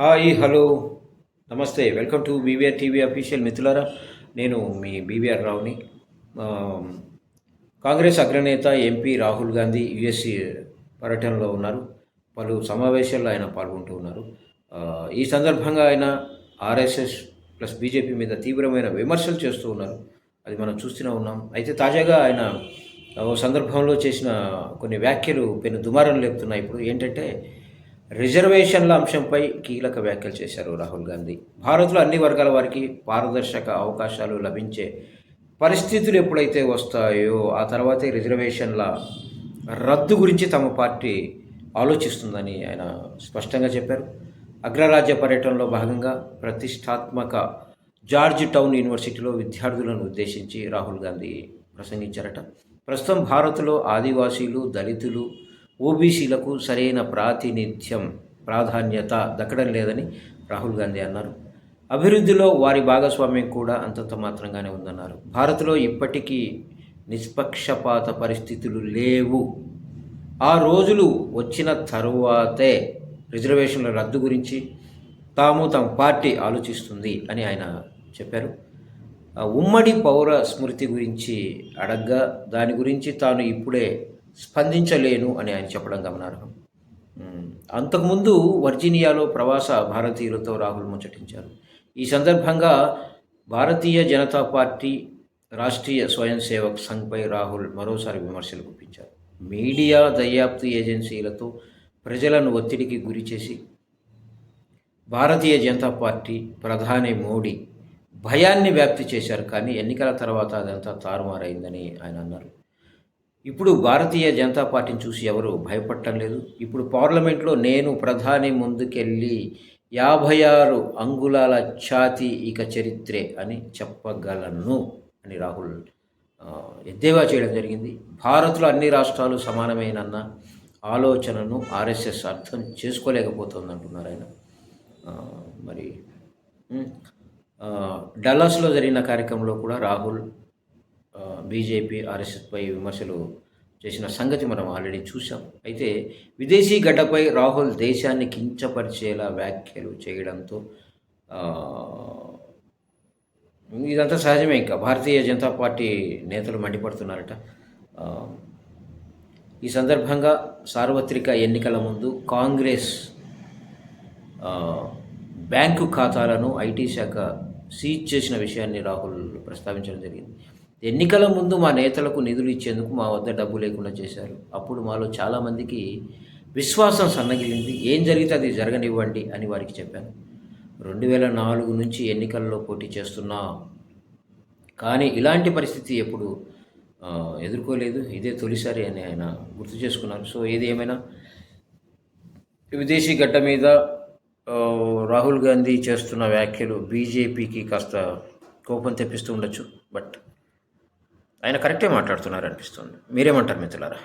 Hi hello. నమస్తే. Welcome to BVR TV official మిత్రులారా. నేను మీ బీవీఆర్ రావుని. కాంగ్రెస్ అగ్రనేత ఎంపీ రాహుల్ గాంధీ యుఎస్సి పర్యటనలో ఉన్నారు. పలు సమావేశాల్లో ఆయన పాల్గొంటూ ఉన్నారు. ఈ సందర్భంగా ఆయన ఆర్ఎస్ఎస్ ప్లస్ బీజేపీ మీద తీవ్రమైన విమర్శలు చేస్తూ ఉన్నారు. అది మనం చూస్తూనే ఉన్నాం. అయితే తాజాగా ఆయన ఓ సందర్భంలో చేసిన కొన్ని వ్యాఖ్యలు పెను దుమారం లేపుతున్నాయి. ఇప్పుడు ఏంటంటే రిజర్వేషన్ల అంశంపై కీలక వ్యాఖ్యలు చేశారు రాహుల్ గాంధీ. భారత్లో అన్ని వర్గాల వారికి పారదర్శక అవకాశాలు లభించే పరిస్థితులు ఎప్పుడైతే వస్తాయో ఆ తర్వాతే రిజర్వేషన్ల రద్దు గురించి తమ పార్టీ ఆలోచిస్తుందని ఆయన స్పష్టంగా చెప్పారు. అగ్రరాజ్య పర్యటనలో భాగంగా ప్రతిష్టాత్మక జార్జ్ టౌన్ యూనివర్సిటీలో విద్యార్థులను ఉద్దేశించి రాహుల్ గాంధీ ప్రసంగించారట. ప్రస్తుతం భారత్లో ఆదివాసీలు దళితులు ఓబీసీలకు సరైన ప్రాతినిధ్యం ప్రాధాన్యత దక్కడం లేదని రాహుల్ గాంధీ అన్నారు. అభివృద్ధిలో వారి భాగస్వామ్యం కూడా అంతంత మాత్రంగానే ఉందన్నారు. భారత్లో ఇప్పటికీ నిష్పక్షపాత పరిస్థితులు లేవు. ఆ రోజులు వచ్చిన తరువాతే రిజర్వేషన్ల రద్దు గురించి తాము తమ పార్టీ ఆలోచిస్తుంది అని ఆయన చెప్పారు. ఉమ్మడి పౌర స్మృతి గురించి అడగ్గా దాని గురించి తాను ఇప్పుడే స్పందించలేను అని ఆయన చెప్పడం గమనార్హం. అంతకుముందు వర్జీనియాలో ప్రవాస భారతీయులతో రాహుల్ ముచ్చటించారు. ఈ సందర్భంగా భారతీయ జనతా పార్టీ రాష్ట్రీయ స్వయం సేవక్ సంఘ్పై రాహుల్ మరోసారి విమర్శలు గుప్పించారు. మీడియా దర్యాప్తు ఏజెన్సీలతో ప్రజలను ఒత్తిడికి గురి చేసి భారతీయ జనతా పార్టీ ప్రధాని మోడీ భయాన్ని వ్యాప్తి చేశారు కానీ ఎన్నికల తర్వాత అదంతా తారుమారైందని ఆయన అన్నారు. ఇప్పుడు భారతీయ జనతా పార్టీని చూసి ఎవరు భయపడటం లేదు. ఇప్పుడు పార్లమెంట్లో నేను ప్రధాని ముందుకెళ్ళి యాభై ఆరు అంగుళాల ఛాతి ఇక చరిత్రే అని చెప్పగలను అని రాహుల్ ఎద్దేవా చేయడం జరిగింది. భారత్లో అన్ని రాష్ట్రాలు సమానమేనన్న ఆలోచనను ఆర్ఎస్ఎస్ అర్థం చేసుకోలేకపోతుంది అంటున్నారు ఆయన మరి డల్లాస్లో జరిగిన కార్యక్రమంలో కూడా రాహుల్ బీజేపీ ఆర్ఎస్ఎస్పై విమర్శలు చేసిన సంగతి మనం ఆల్రెడీ చూసాం అయితే విదేశీ గడ్డపై రాహుల్ దేశాన్ని కించపరిచేలా వ్యాఖ్యలు చేయడంతో ఇదంతా సహజమే ఇంకా. భారతీయ జనతా పార్టీ నేతలు మండిపడుతున్నారట. ఈ సందర్భంగా సార్వత్రిక ఎన్నికల ముందు కాంగ్రెస్ బ్యాంకు ఖాతాలను ఐటీ శాఖ సీజ్ చేసిన విషయాన్ని రాహుల్ ప్రస్తావించడం జరిగింది. ఎన్నికల ముందు మా నేతలకు నిధులు ఇచ్చేందుకు మా వద్ద డబ్బు లేకుండా చేశారు. అప్పుడు మాలో చాలామందికి విశ్వాసం సన్నగిలింది. ఏం జరిగితే అది జరగనివ్వండి అని వారికి చెప్పాను. రెండు వేల నాలుగు నుంచి ఎన్నికల్లో పోటీ చేస్తున్నా. కానీ ఇలాంటి పరిస్థితి ఎప్పుడు ఎదుర్కోలేదు. ఇదే తొలిసారి అని ఆయన గుర్తు చేసుకున్నారు. సో ఏది ఏమైనా విదేశీ గడ్డ మీద రాహుల్ గాంధీ చేస్తున్న వ్యాఖ్యలు బీజేపీకి కాస్త కోపం తెప్పిస్తూ ఉండొచ్చు. బట్ ఆయన కరెక్టే మాట్లాడుతున్నారు అనిపిస్తుంది మీరేమంటారు మిత్రులారా?